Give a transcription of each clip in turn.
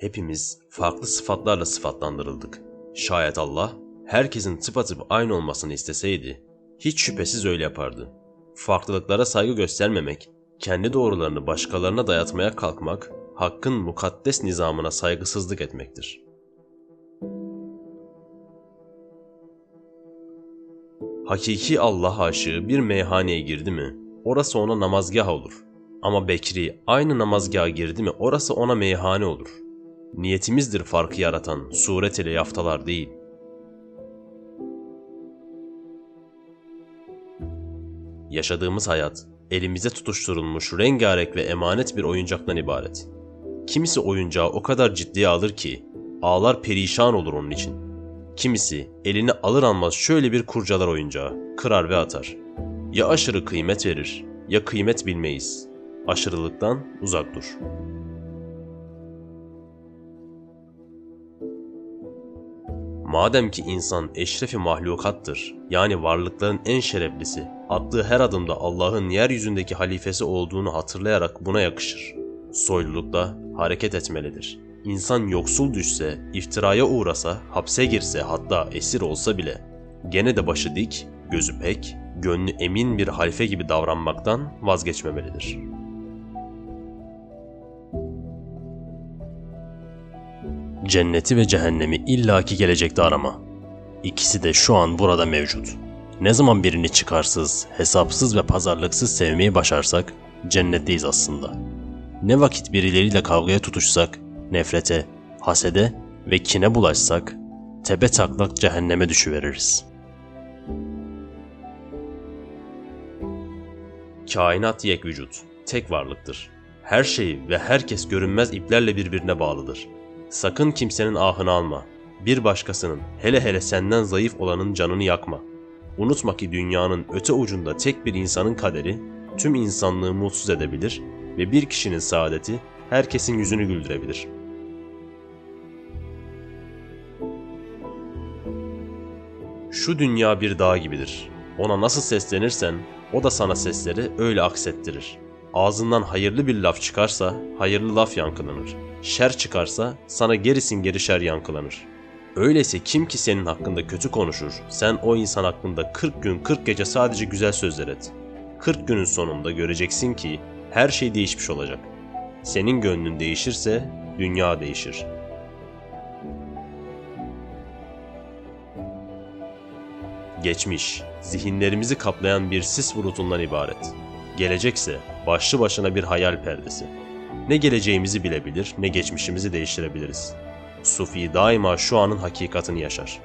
Hepimiz farklı sıfatlarla sıfatlandırıldık. Şayet Allah herkesin tıpatıp aynı olmasını isteseydi, hiç şüphesiz öyle yapardı. Farklılıklara saygı göstermemek, kendi doğrularını başkalarına dayatmaya kalkmak, hakkın mukaddes nizamına saygısızlık etmektir. Hakiki Allah aşığı bir meyhaneye girdi mi, orası ona namazgah olur. Ama Bekri aynı namazgaha girdi mi, orası ona meyhane olur. Niyetimizdir farkı yaratan, suret ile yaftalar değil. Yaşadığımız hayat, elimize tutuşturulmuş rengarenk ve emanet bir oyuncaktan ibaret. Kimisi oyuncağı o kadar ciddiye alır ki, ağlar perişan olur onun için. Kimisi eline alır almaz şöyle bir kurcalar oyuncağı, kırar ve atar. Ya aşırı kıymet verir, ya kıymet bilmeyiz. Aşırılıktan uzak dur. Madem ki insan eşrefi mahlukattır, yani varlıkların en şereflisi, attığı her adımda Allah'ın yeryüzündeki halifesi olduğunu hatırlayarak buna yakışır. Soylulukta hareket etmelidir. İnsan yoksul düşse, iftiraya uğrasa, hapse girse hatta esir olsa bile, gene de başı dik, gözü pek, gönlü emin bir halife gibi davranmaktan vazgeçmemelidir. Cenneti ve cehennemi illaki gelecekte arama. İkisi de şu an burada mevcut. Ne zaman birini çıkarsız, hesapsız ve pazarlıksız sevmeyi başarsak cennetteyiz aslında. Ne vakit birileriyle kavgaya tutuşsak, nefrete, hasede ve kine bulaşsak tepe taklak cehenneme düşüveririz. Kainat yek vücut, tek varlıktır. Her şey ve herkes görünmez iplerle birbirine bağlıdır. Sakın kimsenin ahını alma. Bir başkasının, hele hele senden zayıf olanın canını yakma. Unutma ki dünyanın öte ucunda tek bir insanın kaderi tüm insanlığı mutsuz edebilir ve bir kişinin saadeti herkesin yüzünü güldürebilir. Şu dünya bir dağ gibidir. Ona nasıl seslenirsen o da sana sesleri öyle aksettirir. Ağzından hayırlı bir laf çıkarsa hayırlı laf yankılanır. Şer çıkarsa sana gerisin geri şer yankılanır. Öyleyse kim ki senin hakkında kötü konuşur, sen o insan hakkında 40 gün 40 gece sadece güzel sözler et. 40 günün sonunda göreceksin ki her şey değişmiş olacak. Senin gönlün değişirse dünya değişir. Geçmiş, zihinlerimizi kaplayan bir sis bulutundan ibaret. Gelecekse başlı başına bir hayal perdesi. Ne geleceğimizi bilebilir, ne geçmişimizi değiştirebiliriz. Sufi daima şu anın hakikatini yaşar.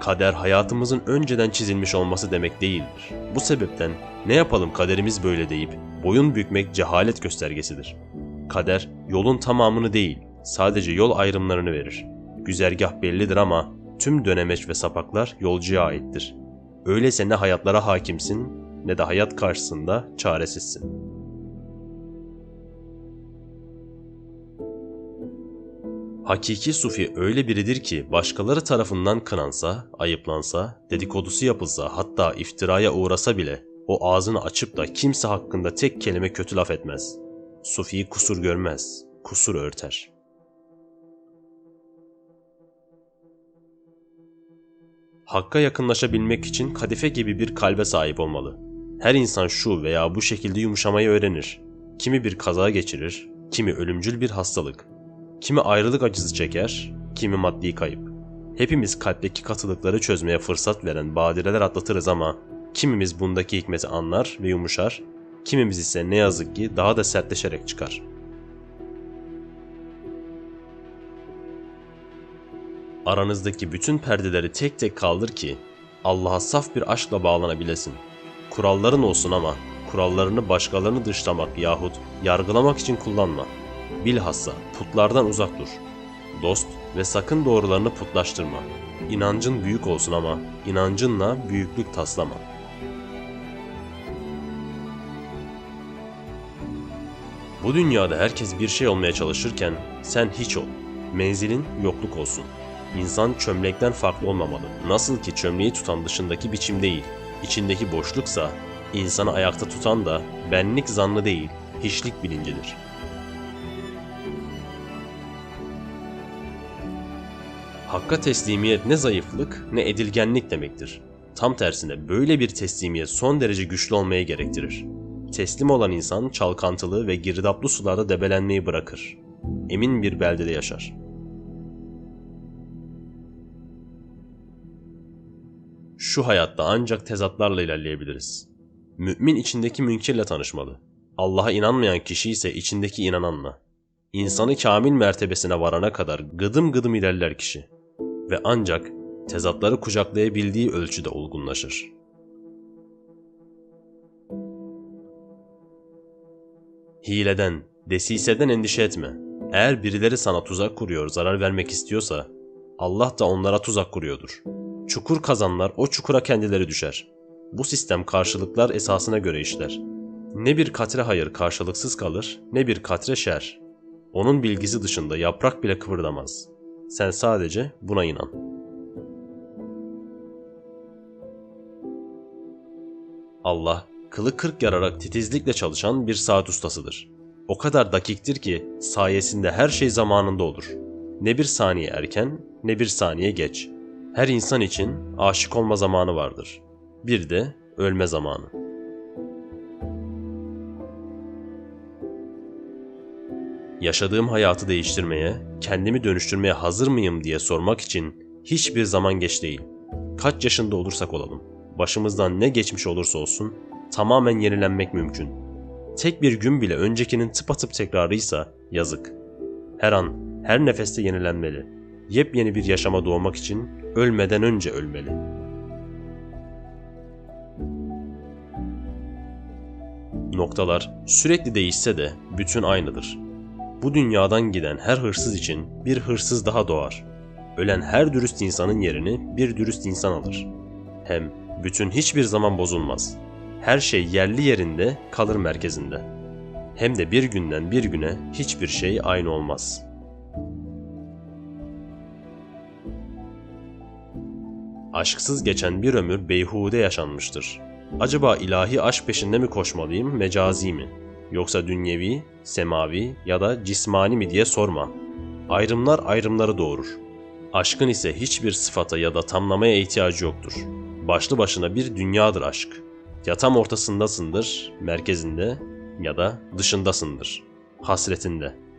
Kader hayatımızın önceden çizilmiş olması demek değildir. Bu sebepten ne yapalım kaderimiz böyle deyip boyun bükmek cehalet göstergesidir. Kader yolun tamamını değil, sadece yol ayrımlarını verir. Güzergah bellidir ama tüm dönemeç ve sapaklar yolcuya aittir. Öyleyse ne hayatlara hakimsin ne de hayat karşısında çaresizsin. Hakiki sufi öyle biridir ki başkaları tarafından kınansa, ayıplansa, dedikodusu yapılsa hatta iftiraya uğrasa bile o ağzını açıp da kimse hakkında tek kelime kötü laf etmez. Sufi kusur görmez, kusur örter. Hakka yakınlaşabilmek için kadife gibi bir kalbe sahip olmalı. Her insan şu veya bu şekilde yumuşamayı öğrenir. Kimi bir kaza geçirir, kimi ölümcül bir hastalık, kimi ayrılık acısı çeker, kimi maddi kayıp. Hepimiz kalpteki katılıkları çözmeye fırsat veren badireler atlatırız ama kimimiz bundaki hikmeti anlar ve yumuşar, kimimiz ise ne yazık ki daha da sertleşerek çıkar. Aranızdaki bütün perdeleri tek tek kaldır ki Allah'a saf bir aşkla bağlanabilesin. Kuralların olsun ama kurallarını başkalarını dışlamak yahut yargılamak için kullanma. Bilhassa putlardan uzak dur. Dost ve sakın doğrularını putlaştırma. İnancın büyük olsun ama inancınla büyüklük taslama. Bu dünyada herkes bir şey olmaya çalışırken sen hiç ol. Menzilin yokluk olsun. İnsan çömlekten farklı olmamalı. Nasıl ki çömleği tutan dışındaki biçim değil, içindeki boşluksa İnsanı ayakta tutan da benlik zannı değil, hiçlik bilincidir. Hakka teslimiyet ne zayıflık ne edilgenlik demektir. Tam tersine böyle bir teslimiyet son derece güçlü olmayı gerektirir. Teslim olan insan çalkantılı ve girdaplı sularda debelenmeyi bırakır. Emin bir beldede yaşar. Şu hayatta ancak tezatlarla ilerleyebiliriz. Mümin içindeki münkirle tanışmalı. Allah'a inanmayan kişi ise içindeki inananla. İnsanı kamil mertebesine varana kadar gıdım gıdım ilerler kişi. Ve ancak tezatları kucaklayabildiği ölçüde olgunlaşır. Hileden, desiseden endişe etme. Eğer birileri sana tuzak kuruyor, zarar vermek istiyorsa, Allah da onlara tuzak kuruyordur. Çukur kazanlar o çukura kendileri düşer. Bu sistem karşılıklar esasına göre işler. Ne bir katre hayır karşılıksız kalır, ne bir katre şer. Onun bilgisi dışında yaprak bile kıvırdamaz. Sen sadece buna inan. Allah, kılı kırk yararak titizlikle çalışan bir saat ustasıdır. O kadar dakiktir ki sayesinde her şey zamanında olur. Ne bir saniye erken, ne bir saniye geç. Her insan için aşık olma zamanı vardır. Bir de ölme zamanı. Yaşadığım hayatı değiştirmeye, kendimi dönüştürmeye hazır mıyım diye sormak için hiçbir zaman geç değil. Kaç yaşında olursak olalım, başımızdan ne geçmiş olursa olsun tamamen yenilenmek mümkün. Tek bir gün bile öncekinin tıpatıp tekrarıysa yazık. Her an, her nefeste yenilenmeli. Yepyeni bir yaşama doğmak için ölmeden önce ölmeli. Noktalar sürekli değişse de bütün aynıdır. Bu dünyadan giden her hırsız için bir hırsız daha doğar. Ölen her dürüst insanın yerini bir dürüst insan alır. Hem bütün hiçbir zaman bozulmaz. Her şey yerli yerinde kalır merkezinde. Hem de bir günden bir güne hiçbir şey aynı olmaz. Aşksız geçen bir ömür beyhude yaşanmıştır. Acaba ilahi aşk peşinde mi koşmalıyım, mecazi mi? Yoksa dünyevi, semavi ya da cismani mi diye sorma. Ayrımlar ayrımları doğurur. Aşkın ise hiçbir sıfata ya da tamlamaya ihtiyacı yoktur. Başlı başına bir dünyadır aşk. Ya tam ortasındasındır, merkezinde ya da dışındasındır, hasretinde.''